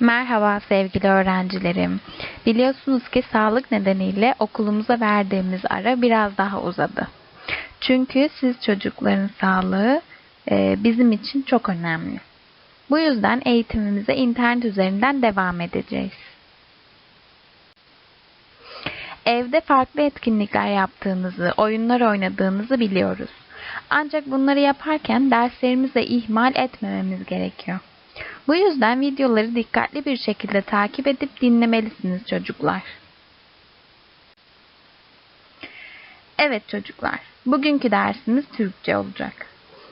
Merhaba sevgili öğrencilerim. Biliyorsunuz ki sağlık nedeniyle okulumuza verdiğimiz ara biraz daha uzadı. Çünkü siz çocukların sağlığı e, bizim için çok önemli. Bu yüzden eğitimimize internet üzerinden devam edeceğiz. Evde farklı etkinlikler yaptığınızı, oyunlar oynadığınızı biliyoruz. Ancak bunları yaparken derslerimizi ihmal etmememiz gerekiyor. Bu yüzden videoları dikkatli bir şekilde takip edip dinlemelisiniz çocuklar. Evet çocuklar, bugünkü dersimiz Türkçe olacak.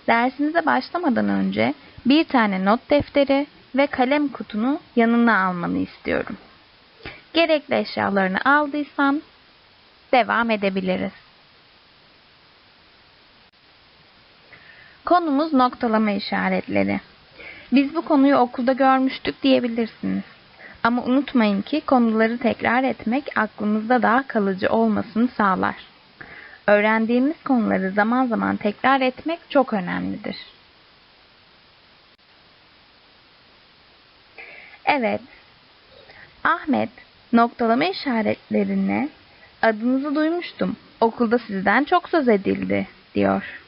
Dersimize başlamadan önce bir tane not defteri ve kalem kutunu yanına almanı istiyorum. Gerekli eşyalarını aldıysan devam edebiliriz. Konumuz noktalama işaretleri. Biz bu konuyu okulda görmüştük diyebilirsiniz. Ama unutmayın ki konuları tekrar etmek aklımızda daha kalıcı olmasını sağlar. Öğrendiğimiz konuları zaman zaman tekrar etmek çok önemlidir. Evet, Ahmet noktalama işaretlerine adınızı duymuştum. Okulda sizden çok söz edildi diyor.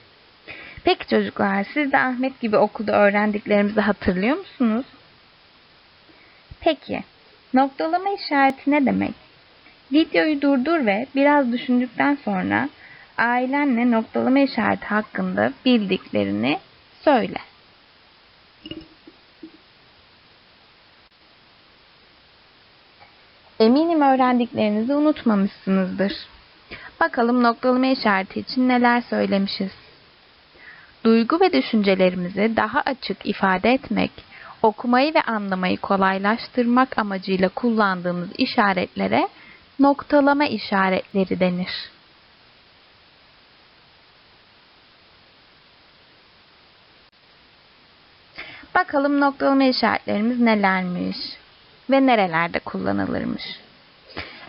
Peki çocuklar, siz de Ahmet gibi okulda öğrendiklerimizi hatırlıyor musunuz? Peki, noktalama işareti ne demek? Videoyu durdur ve biraz düşündükten sonra ailenle noktalama işareti hakkında bildiklerini söyle. Eminim öğrendiklerinizi unutmamışsınızdır. Bakalım noktalama işareti için neler söylemişiz. Duygu ve düşüncelerimizi daha açık ifade etmek, okumayı ve anlamayı kolaylaştırmak amacıyla kullandığımız işaretlere noktalama işaretleri denir. Bakalım noktalama işaretlerimiz nelermiş ve nerelerde kullanılırmış.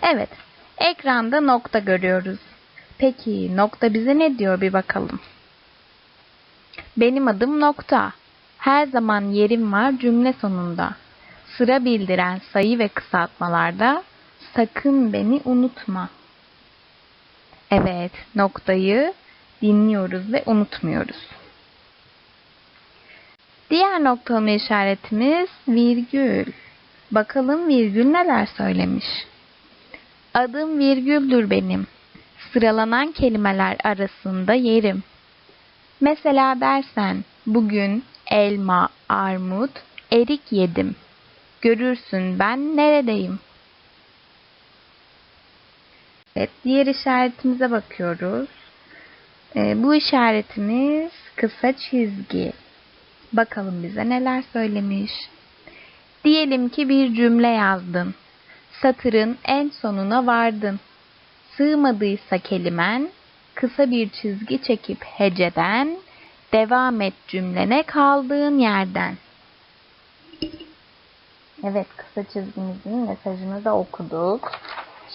Evet, ekranda nokta görüyoruz. Peki nokta bize ne diyor bir bakalım. Benim adım nokta. Her zaman yerim var cümle sonunda. Sıra bildiren sayı ve kısaltmalarda sakın beni unutma. Evet, noktayı dinliyoruz ve unutmuyoruz. Diğer noktalama işaretimiz virgül. Bakalım virgül neler söylemiş. Adım virgüldür benim. Sıralanan kelimeler arasında yerim. Mesela dersen bugün elma, armut, erik yedim. Görürsün ben neredeyim. Evet, diğer işaretimize bakıyoruz. Ee, bu işaretimiz kısa çizgi. Bakalım bize neler söylemiş. Diyelim ki bir cümle yazdın. Satırın en sonuna vardın. Sığmadıysa kelimen kısa bir çizgi çekip heceden devam et cümlene kaldığın yerden. Evet kısa çizgimizin mesajını da okuduk.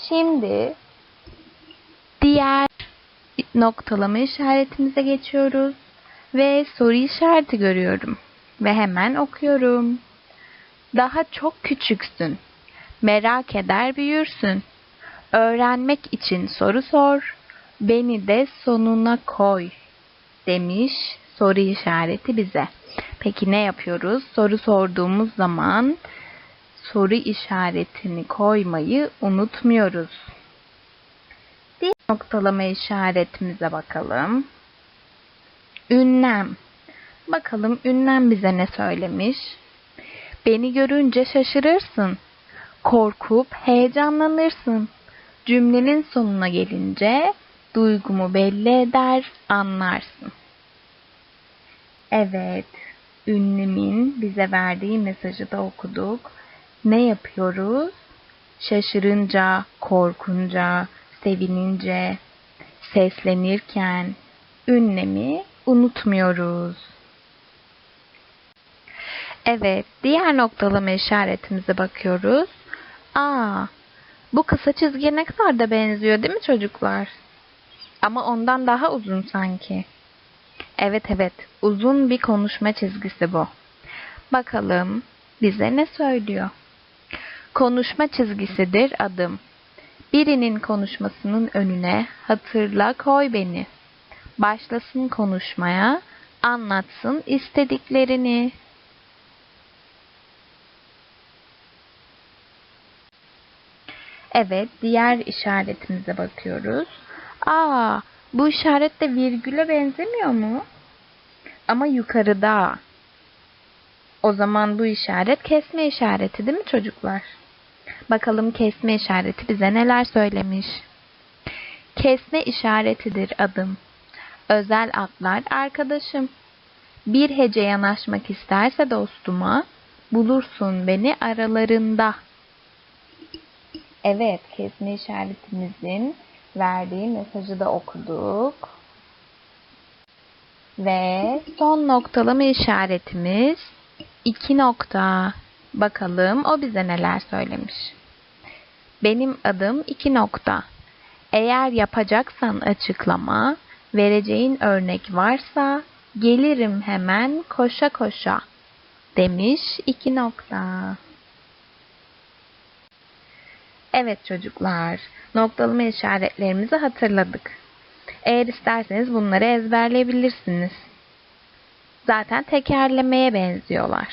Şimdi diğer noktalama işaretimize geçiyoruz ve soru işareti görüyorum ve hemen okuyorum. Daha çok küçüksün. Merak eder büyürsün. Öğrenmek için soru sor. Beni de sonuna koy demiş soru işareti bize. Peki ne yapıyoruz? Soru sorduğumuz zaman soru işaretini koymayı unutmuyoruz. Diğer noktalama işaretimize bakalım. Ünlem. Bakalım ünlem bize ne söylemiş? Beni görünce şaşırırsın. Korkup heyecanlanırsın. Cümlenin sonuna gelince duygumu belli eder, anlarsın. Evet, ünlemin bize verdiği mesajı da okuduk. Ne yapıyoruz? Şaşırınca, korkunca, sevinince, seslenirken ünlemi unutmuyoruz. Evet, diğer noktalama işaretimize bakıyoruz. Aa, bu kısa çizgiye ne kadar da benziyor değil mi çocuklar? Ama ondan daha uzun sanki. Evet evet, uzun bir konuşma çizgisi bu. Bakalım bize ne söylüyor? Konuşma çizgisidir adım. Birinin konuşmasının önüne hatırla koy beni. Başlasın konuşmaya, anlatsın istediklerini. Evet, diğer işaretimize bakıyoruz. Aa, bu işaret de virgüle benzemiyor mu? Ama yukarıda. O zaman bu işaret kesme işareti değil mi çocuklar? Bakalım kesme işareti bize neler söylemiş. Kesme işaretidir adım. Özel adlar arkadaşım. Bir hece yanaşmak isterse dostuma, bulursun beni aralarında. Evet, kesme işaretimizin verdiği mesajı da okuduk. Ve son noktalama işaretimiz iki nokta. Bakalım o bize neler söylemiş. Benim adım iki nokta. Eğer yapacaksan açıklama, vereceğin örnek varsa gelirim hemen koşa koşa demiş iki nokta. Evet çocuklar, noktalama işaretlerimizi hatırladık. Eğer isterseniz bunları ezberleyebilirsiniz. Zaten tekerlemeye benziyorlar.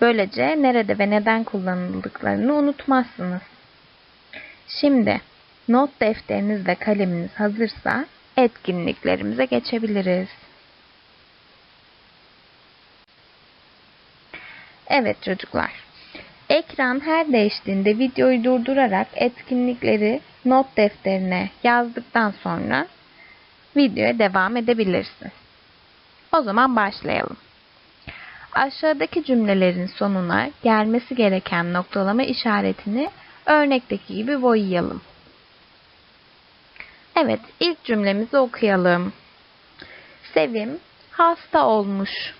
Böylece nerede ve neden kullanıldıklarını unutmazsınız. Şimdi not defteriniz ve kaleminiz hazırsa etkinliklerimize geçebiliriz. Evet çocuklar. Ekran her değiştiğinde videoyu durdurarak etkinlikleri not defterine yazdıktan sonra videoya devam edebilirsiniz. O zaman başlayalım. Aşağıdaki cümlelerin sonuna gelmesi gereken noktalama işaretini örnekteki gibi boyayalım. Evet, ilk cümlemizi okuyalım. Sevim hasta olmuş.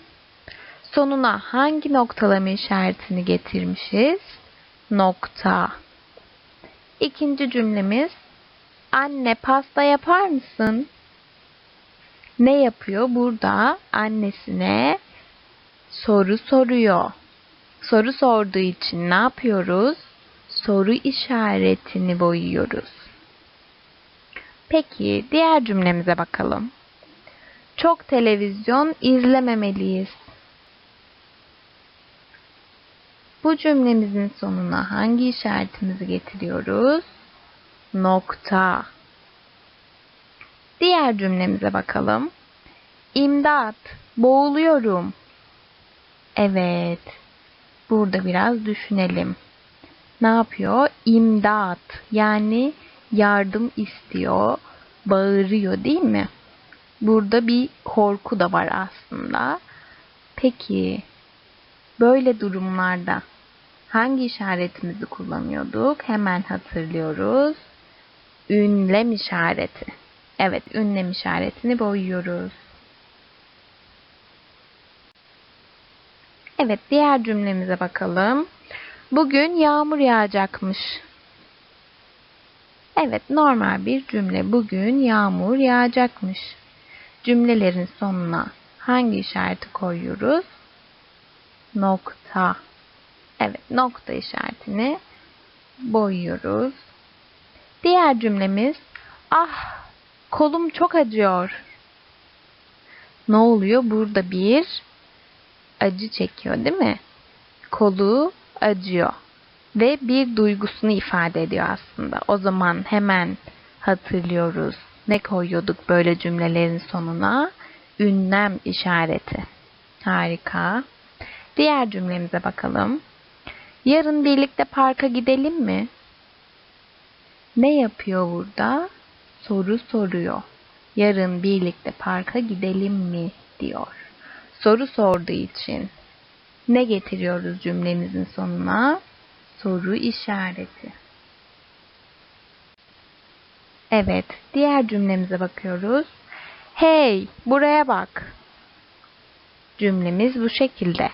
Sonuna hangi noktalama işaretini getirmişiz? Nokta. İkinci cümlemiz Anne pasta yapar mısın? Ne yapıyor? Burada annesine soru soruyor. Soru sorduğu için ne yapıyoruz? Soru işaretini boyuyoruz. Peki diğer cümlemize bakalım. Çok televizyon izlememeliyiz. Bu cümlemizin sonuna hangi işaretimizi getiriyoruz? Nokta. Diğer cümlemize bakalım. İmdat, boğuluyorum. Evet. Burada biraz düşünelim. Ne yapıyor? İmdat. Yani yardım istiyor, bağırıyor değil mi? Burada bir korku da var aslında. Peki böyle durumlarda hangi işaretimizi kullanıyorduk? Hemen hatırlıyoruz. Ünlem işareti. Evet, ünlem işaretini boyuyoruz. Evet, diğer cümlemize bakalım. Bugün yağmur yağacakmış. Evet, normal bir cümle. Bugün yağmur yağacakmış. Cümlelerin sonuna hangi işareti koyuyoruz? Nokta. Evet, nokta işaretini boyuyoruz. Diğer cümlemiz ah kolum çok acıyor. Ne oluyor? Burada bir acı çekiyor değil mi? Kolu acıyor ve bir duygusunu ifade ediyor aslında. O zaman hemen hatırlıyoruz. Ne koyuyorduk böyle cümlelerin sonuna? Ünlem işareti. Harika. Diğer cümlemize bakalım. Yarın birlikte parka gidelim mi? Ne yapıyor burada? Soru soruyor. Yarın birlikte parka gidelim mi diyor. Soru sorduğu için ne getiriyoruz cümlemizin sonuna? Soru işareti. Evet, diğer cümlemize bakıyoruz. Hey, buraya bak. Cümlemiz bu şekilde.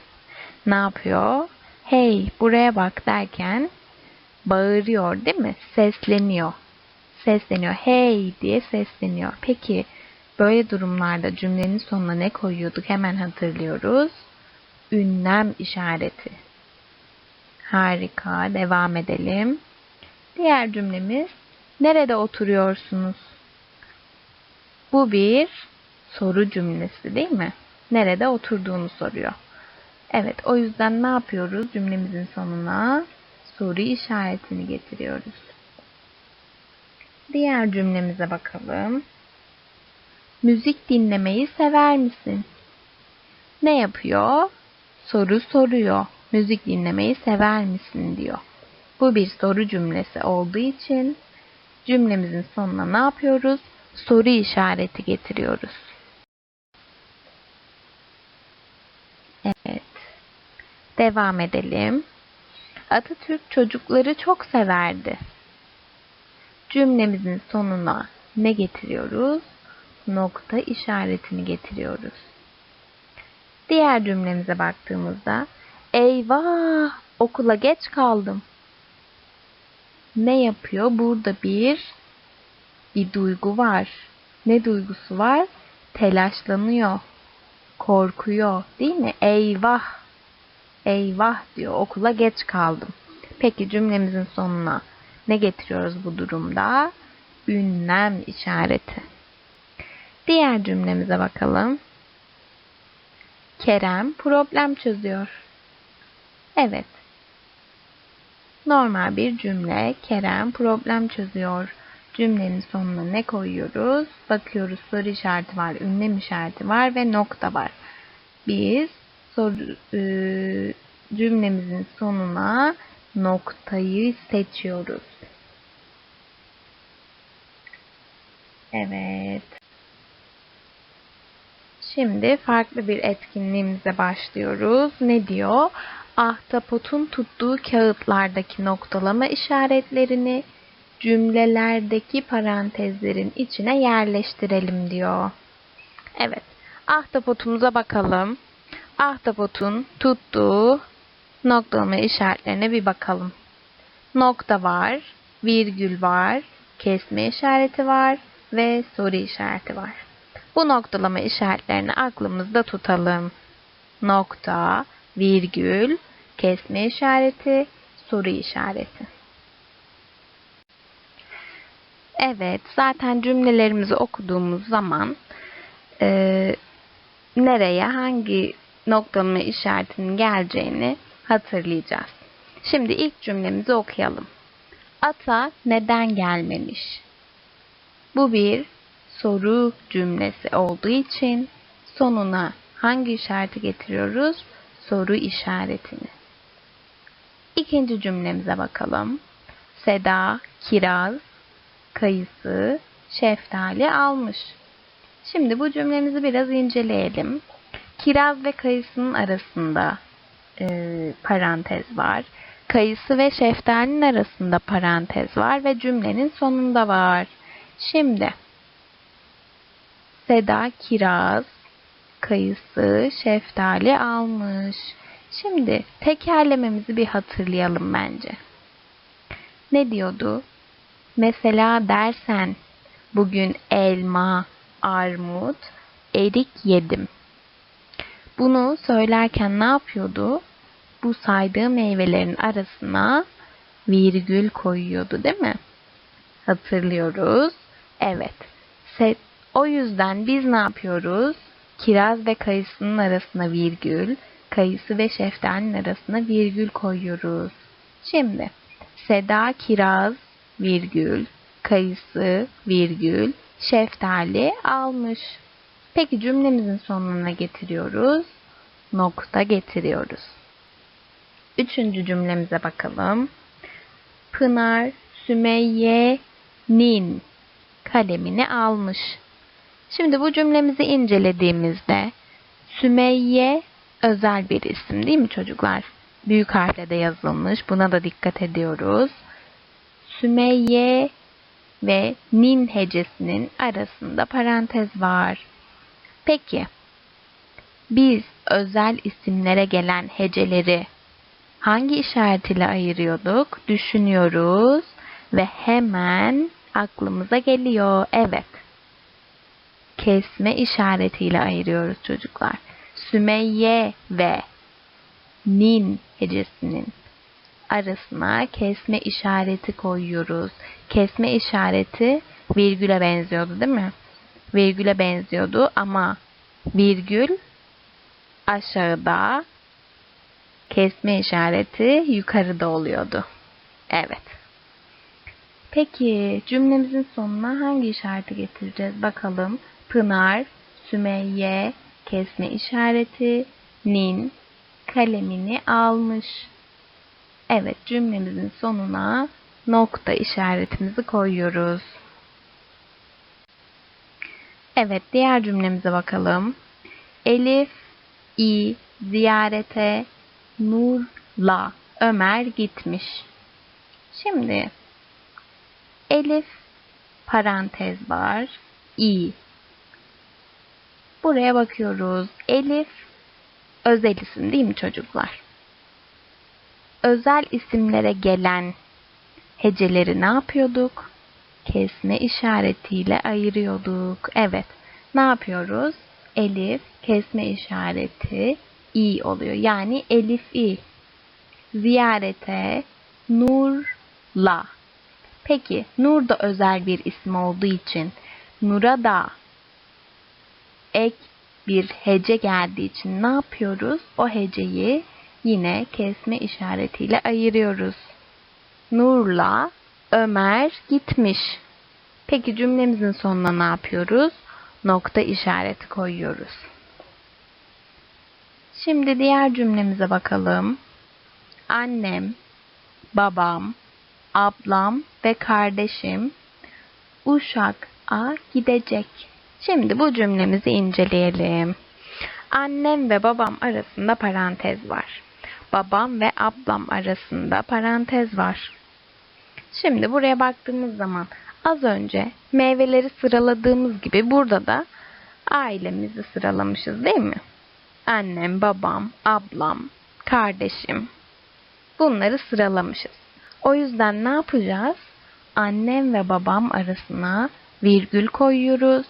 Ne yapıyor? Hey, buraya bak derken bağırıyor değil mi? Sesleniyor. Sesleniyor. Hey diye sesleniyor. Peki böyle durumlarda cümlenin sonuna ne koyuyorduk? Hemen hatırlıyoruz. Ünlem işareti. Harika. Devam edelim. Diğer cümlemiz nerede oturuyorsunuz? Bu bir soru cümlesi değil mi? Nerede oturduğunu soruyor. Evet, o yüzden ne yapıyoruz? Cümlemizin sonuna soru işaretini getiriyoruz. Diğer cümlemize bakalım. Müzik dinlemeyi sever misin? Ne yapıyor? Soru soruyor. Müzik dinlemeyi sever misin diyor. Bu bir soru cümlesi olduğu için cümlemizin sonuna ne yapıyoruz? Soru işareti getiriyoruz. Evet. Devam edelim. Atatürk çocukları çok severdi. Cümlemizin sonuna ne getiriyoruz? Nokta işaretini getiriyoruz. Diğer cümlemize baktığımızda eyvah okula geç kaldım. Ne yapıyor? Burada bir bir duygu var. Ne duygusu var? Telaşlanıyor. Korkuyor, değil mi? Eyvah. Eyvah diyor. Okula geç kaldım. Peki cümlemizin sonuna ne getiriyoruz bu durumda? Ünlem işareti. Diğer cümlemize bakalım. Kerem problem çözüyor. Evet. Normal bir cümle. Kerem problem çözüyor. Cümlenin sonuna ne koyuyoruz? Bakıyoruz soru işareti var, ünlem işareti var ve nokta var. Biz soru, e, cümlemizin sonuna noktayı seçiyoruz. Evet. Şimdi farklı bir etkinliğimize başlıyoruz. Ne diyor? Ahtapotun tuttuğu kağıtlardaki noktalama işaretlerini cümlelerdeki parantezlerin içine yerleştirelim diyor. Evet. Ahtapotumuza bakalım. Ahtapotun tuttuğu noktalama işaretlerine bir bakalım. Nokta var, virgül var, kesme işareti var ve soru işareti var. Bu noktalama işaretlerini aklımızda tutalım. Nokta, virgül, kesme işareti, soru işareti. Evet, zaten cümlelerimizi okuduğumuz zaman e, nereye, hangi noktalama işaretinin geleceğini hatırlayacağız. Şimdi ilk cümlemizi okuyalım. Ata neden gelmemiş? Bu bir soru cümlesi olduğu için sonuna hangi işareti getiriyoruz? Soru işaretini. İkinci cümlemize bakalım. Seda, kiraz, kayısı, şeftali almış. Şimdi bu cümlemizi biraz inceleyelim. Kiraz ve kayısının arasında e, parantez var. Kayısı ve şeftalinin arasında parantez var ve cümlenin sonunda var. Şimdi Seda kiraz, kayısı, şeftali almış. Şimdi tekerlememizi bir hatırlayalım bence. Ne diyordu? Mesela dersen bugün elma, armut, erik yedim. Bunu söylerken ne yapıyordu? Bu saydığı meyvelerin arasına virgül koyuyordu değil mi? Hatırlıyoruz. Evet. O yüzden biz ne yapıyoruz? Kiraz ve kayısının arasına virgül, kayısı ve şeftalinin arasına virgül koyuyoruz. Şimdi Seda kiraz virgül, kayısı virgül, şeftali almış. Peki cümlemizin sonuna getiriyoruz. Nokta getiriyoruz. Üçüncü cümlemize bakalım. Pınar Sümeyye'nin kalemini almış. Şimdi bu cümlemizi incelediğimizde Sümeyye özel bir isim değil mi çocuklar? Büyük harfle de yazılmış. Buna da dikkat ediyoruz. Sümeyye ve nin hecesinin arasında parantez var. Peki biz özel isimlere gelen heceleri hangi işaret ile ayırıyorduk? Düşünüyoruz ve hemen aklımıza geliyor. Evet. Kesme işaretiyle ayırıyoruz çocuklar. Sümeyye ve nin hecesinin arasına kesme işareti koyuyoruz. Kesme işareti virgüle benziyordu değil mi? Virgüle benziyordu ama virgül aşağıda kesme işareti yukarıda oluyordu. Evet. Peki cümlemizin sonuna hangi işareti getireceğiz bakalım. Pınar, Sümeyye, kesme işareti, nin, kalemini almış. Evet cümlemizin sonuna nokta işaretimizi koyuyoruz. Evet diğer cümlemize bakalım. Elif, i, ziyarete, Nur'la Ömer gitmiş. Şimdi Elif parantez var. i. Buraya bakıyoruz. Elif özel isim değil mi çocuklar? Özel isimlere gelen heceleri ne yapıyorduk? Kesme işaretiyle ayırıyorduk. Evet. Ne yapıyoruz? Elif kesme işareti i oluyor. Yani elif i. Ziyarete nurla. Peki nur da özel bir isim olduğu için nura da ek bir hece geldiği için ne yapıyoruz? O heceyi yine kesme işaretiyle ayırıyoruz. Nurla Ömer gitmiş. Peki cümlemizin sonuna ne yapıyoruz? Nokta işareti koyuyoruz. Şimdi diğer cümlemize bakalım. Annem, babam, ablam ve kardeşim Uşak'a gidecek. Şimdi bu cümlemizi inceleyelim. Annem ve babam arasında parantez var. Babam ve ablam arasında parantez var. Şimdi buraya baktığımız zaman az önce meyveleri sıraladığımız gibi burada da ailemizi sıralamışız değil mi? Annem, babam, ablam, kardeşim. Bunları sıralamışız. O yüzden ne yapacağız? Annem ve babam arasına virgül koyuyoruz.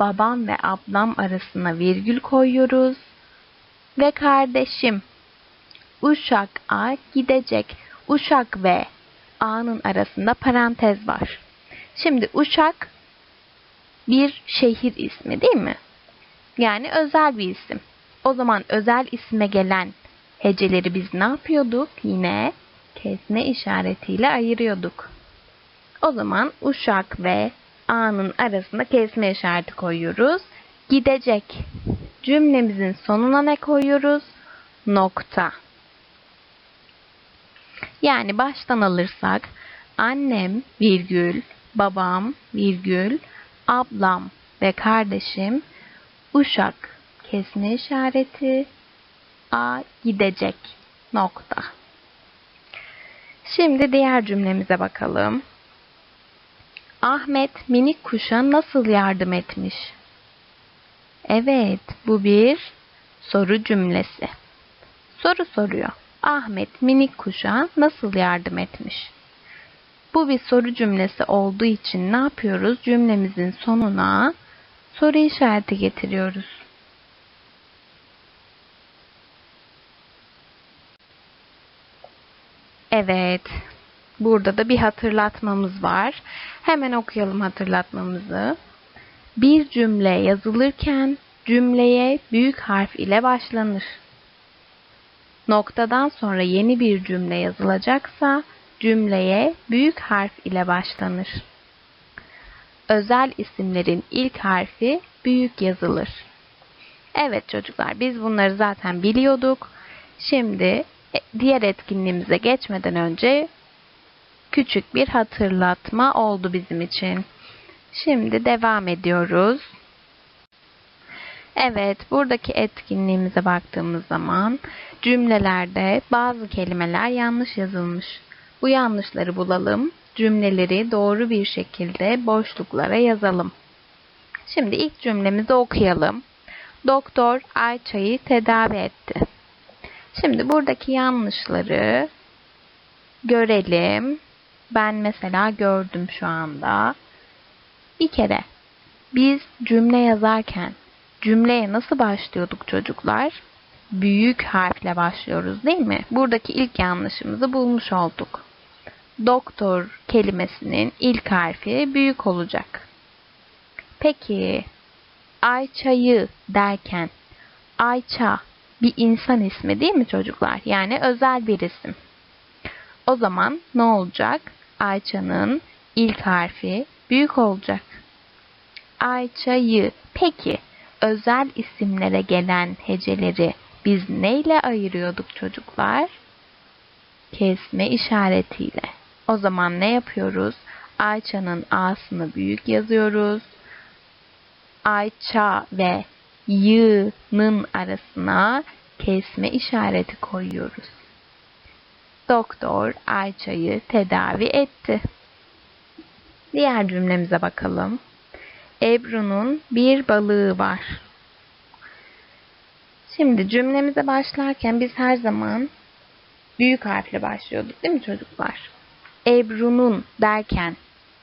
Babam ve ablam arasına virgül koyuyoruz. Ve kardeşim Uşak'a gidecek. Uşak ve A'nın arasında parantez var. Şimdi Uşak bir şehir ismi değil mi? Yani özel bir isim. O zaman özel isme gelen heceleri biz ne yapıyorduk? Yine kesme işaretiyle ayırıyorduk. O zaman uşak ve a'nın arasında kesme işareti koyuyoruz. Gidecek. Cümlemizin sonuna ne koyuyoruz? Nokta. Yani baştan alırsak annem virgül, babam virgül, ablam ve kardeşim uşak kesme işareti a gidecek nokta. Şimdi diğer cümlemize bakalım. Ahmet minik kuşa nasıl yardım etmiş? Evet, bu bir soru cümlesi. Soru soruyor. Ahmet minik kuşa nasıl yardım etmiş? Bu bir soru cümlesi olduğu için ne yapıyoruz? Cümlemizin sonuna soru işareti getiriyoruz. Evet. Burada da bir hatırlatmamız var. Hemen okuyalım hatırlatmamızı. Bir cümle yazılırken cümleye büyük harf ile başlanır. Noktadan sonra yeni bir cümle yazılacaksa cümleye büyük harf ile başlanır. Özel isimlerin ilk harfi büyük yazılır. Evet çocuklar biz bunları zaten biliyorduk. Şimdi e, diğer etkinliğimize geçmeden önce küçük bir hatırlatma oldu bizim için. Şimdi devam ediyoruz. Evet, buradaki etkinliğimize baktığımız zaman cümlelerde bazı kelimeler yanlış yazılmış. Bu yanlışları bulalım, cümleleri doğru bir şekilde boşluklara yazalım. Şimdi ilk cümlemizi okuyalım. Doktor Ayça'yı tedavi etti. Şimdi buradaki yanlışları görelim. Ben mesela gördüm şu anda. Bir kere biz cümle yazarken cümleye nasıl başlıyorduk çocuklar? büyük harfle başlıyoruz değil mi? Buradaki ilk yanlışımızı bulmuş olduk. Doktor kelimesinin ilk harfi büyük olacak. Peki Ayça'yı derken Ayça bir insan ismi değil mi çocuklar? Yani özel bir isim. O zaman ne olacak? Ayça'nın ilk harfi büyük olacak. Ayça'yı. Peki özel isimlere gelen heceleri biz neyle ayırıyorduk çocuklar? Kesme işaretiyle. O zaman ne yapıyoruz? Ayça'nın A'sını büyük yazıyoruz. Ayça ve Y'nın arasına kesme işareti koyuyoruz. Doktor Ayça'yı tedavi etti. Diğer cümlemize bakalım. Ebru'nun bir balığı var. Şimdi cümlemize başlarken biz her zaman büyük harfle başlıyorduk değil mi çocuklar? Ebru'nun derken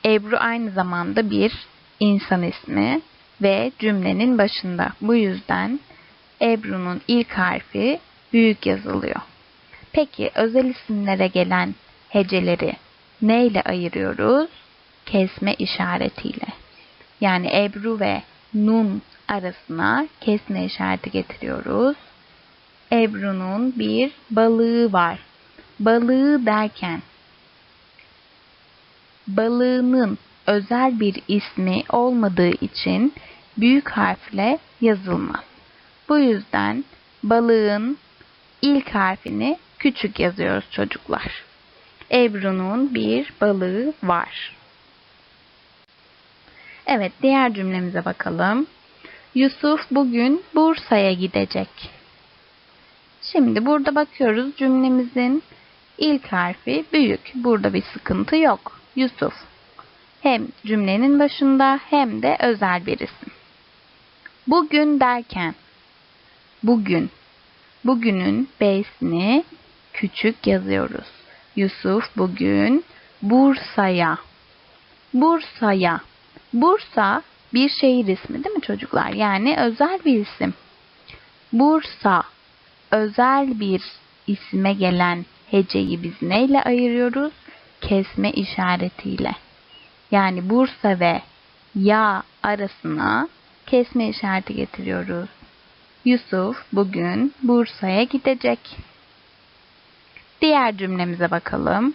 Ebru aynı zamanda bir insan ismi ve cümlenin başında. Bu yüzden Ebru'nun ilk harfi büyük yazılıyor. Peki özel isimlere gelen heceleri neyle ayırıyoruz? Kesme işaretiyle. Yani Ebru ve Nun arasına kesme işareti getiriyoruz. Ebru'nun bir balığı var. Balığı derken balığının özel bir ismi olmadığı için büyük harfle yazılmaz. Bu yüzden balığın ilk harfini küçük yazıyoruz çocuklar. Ebru'nun bir balığı var. Evet, diğer cümlemize bakalım. Yusuf bugün Bursa'ya gidecek. Şimdi burada bakıyoruz cümlemizin ilk harfi büyük. Burada bir sıkıntı yok. Yusuf. Hem cümlenin başında hem de özel bir isim. Bugün derken bugün bugünün B'sini küçük yazıyoruz. Yusuf bugün Bursa'ya Bursa'ya Bursa bir şehir ismi değil mi çocuklar? Yani özel bir isim. Bursa özel bir isme gelen heceyi biz neyle ayırıyoruz? Kesme işaretiyle. Yani Bursa ve ya arasına kesme işareti getiriyoruz. Yusuf bugün Bursa'ya gidecek. Diğer cümlemize bakalım.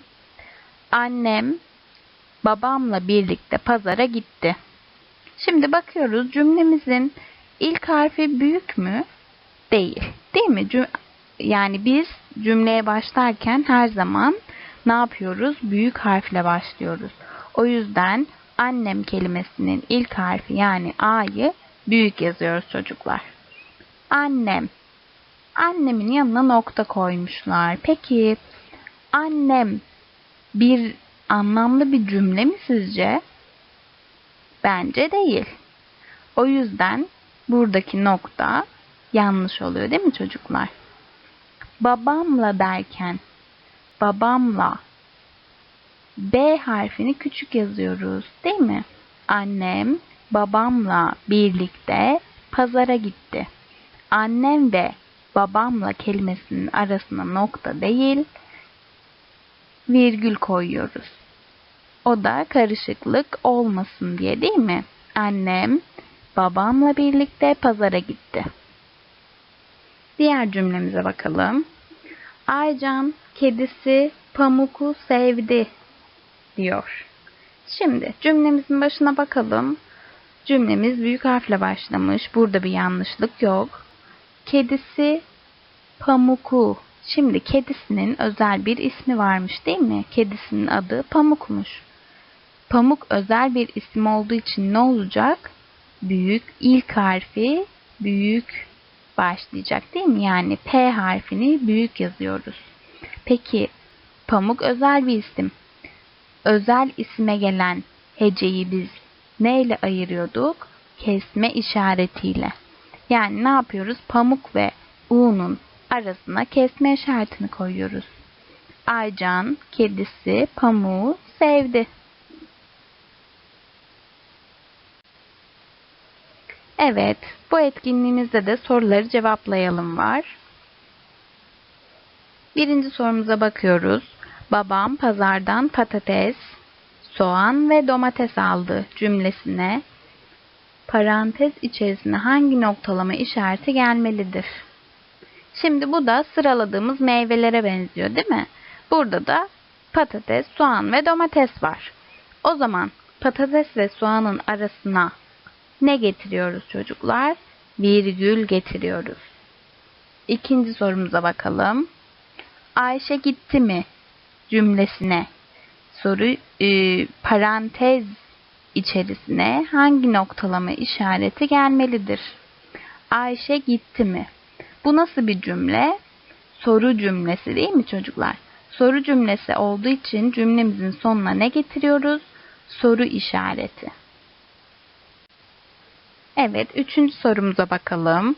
Annem babamla birlikte pazara gitti. Şimdi bakıyoruz cümlemizin ilk harfi büyük mü? Değil. Değil mi? Cüm yani biz cümleye başlarken her zaman ne yapıyoruz? Büyük harfle başlıyoruz. O yüzden annem kelimesinin ilk harfi yani A'yı büyük yazıyoruz çocuklar. Annem. Annemin yanına nokta koymuşlar. Peki annem bir anlamlı bir cümle mi sizce? Bence değil. O yüzden buradaki nokta yanlış oluyor değil mi çocuklar? Babamla derken babamla B harfini küçük yazıyoruz değil mi? Annem babamla birlikte pazara gitti. Annem ve babamla kelimesinin arasına nokta değil, virgül koyuyoruz. O da karışıklık olmasın diye değil mi? Annem babamla birlikte pazara gitti. Diğer cümlemize bakalım. Aycan kedisi Pamuk'u sevdi diyor. Şimdi cümlemizin başına bakalım. Cümlemiz büyük harfle başlamış. Burada bir yanlışlık yok. Kedisi Pamuk'u. Şimdi kedisinin özel bir ismi varmış değil mi? Kedisinin adı Pamuk'muş. Pamuk özel bir isim olduğu için ne olacak? Büyük ilk harfi büyük başlayacak değil mi? Yani P harfini büyük yazıyoruz. Peki Pamuk özel bir isim. Özel isme gelen heceyi biz neyle ayırıyorduk? Kesme işaretiyle. Yani ne yapıyoruz? Pamuk ve U'nun arasına kesme işaretini koyuyoruz. Aycan kedisi pamuğu sevdi. Evet, bu etkinliğimizde de soruları cevaplayalım var. Birinci sorumuza bakıyoruz. Babam pazardan patates, soğan ve domates aldı cümlesine parantez içerisine hangi noktalama işareti gelmelidir? Şimdi bu da sıraladığımız meyvelere benziyor değil mi? Burada da patates, soğan ve domates var. O zaman patates ve soğanın arasına ne getiriyoruz çocuklar? Virgül getiriyoruz. İkinci sorumuza bakalım. Ayşe gitti mi? cümlesine soru e, parantez içerisine hangi noktalama işareti gelmelidir? Ayşe gitti mi? Bu nasıl bir cümle? Soru cümlesi değil mi çocuklar? Soru cümlesi olduğu için cümlemizin sonuna ne getiriyoruz? Soru işareti. Evet, üçüncü sorumuza bakalım.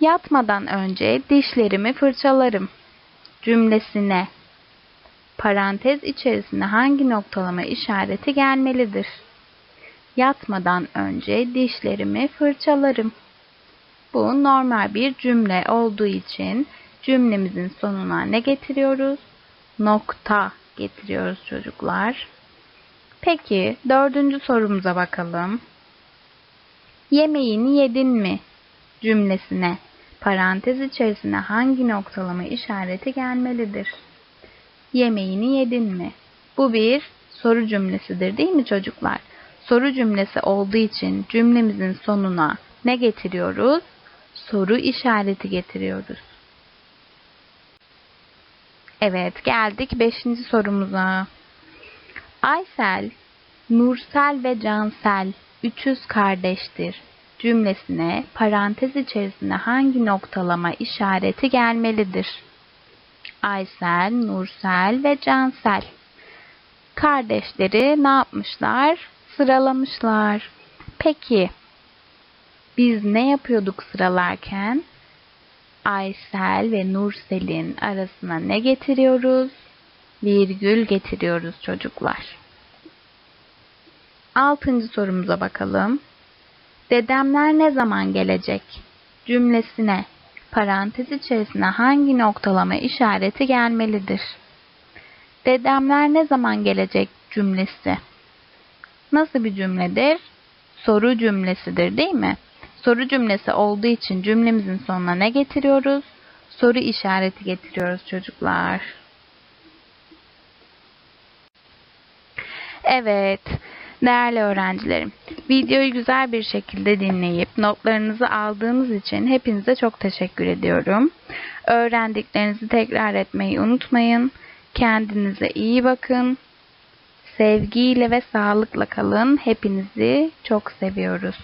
Yatmadan önce dişlerimi fırçalarım cümlesine parantez içerisine hangi noktalama işareti gelmelidir? Yatmadan önce dişlerimi fırçalarım. Bu normal bir cümle olduğu için cümlemizin sonuna ne getiriyoruz? Nokta getiriyoruz çocuklar. Peki dördüncü sorumuza bakalım. Yemeğini yedin mi? cümlesine parantez içerisine hangi noktalama işareti gelmelidir? Yemeğini yedin mi? Bu bir soru cümlesidir değil mi çocuklar? Soru cümlesi olduğu için cümlemizin sonuna ne getiriyoruz? Soru işareti getiriyoruz. Evet geldik 5. sorumuza. Aysel, Nursel ve Cansel üçüz kardeştir cümlesine parantez içerisinde hangi noktalama işareti gelmelidir? Aysel, Nursel ve Cansel. Kardeşleri ne yapmışlar? Sıralamışlar. Peki biz ne yapıyorduk sıralarken? Aysel ve Nursel'in arasına ne getiriyoruz? Virgül getiriyoruz çocuklar. Altıncı sorumuza bakalım. Dedemler ne zaman gelecek? Cümlesine parantez içerisine hangi noktalama işareti gelmelidir? Dedemler ne zaman gelecek cümlesi? Nasıl bir cümledir? Soru cümlesidir değil mi? Soru cümlesi olduğu için cümlemizin sonuna ne getiriyoruz? Soru işareti getiriyoruz çocuklar. Evet, değerli öğrencilerim. Videoyu güzel bir şekilde dinleyip notlarınızı aldığınız için hepinize çok teşekkür ediyorum. Öğrendiklerinizi tekrar etmeyi unutmayın. Kendinize iyi bakın. Sevgiyle ve sağlıkla kalın. Hepinizi çok seviyoruz.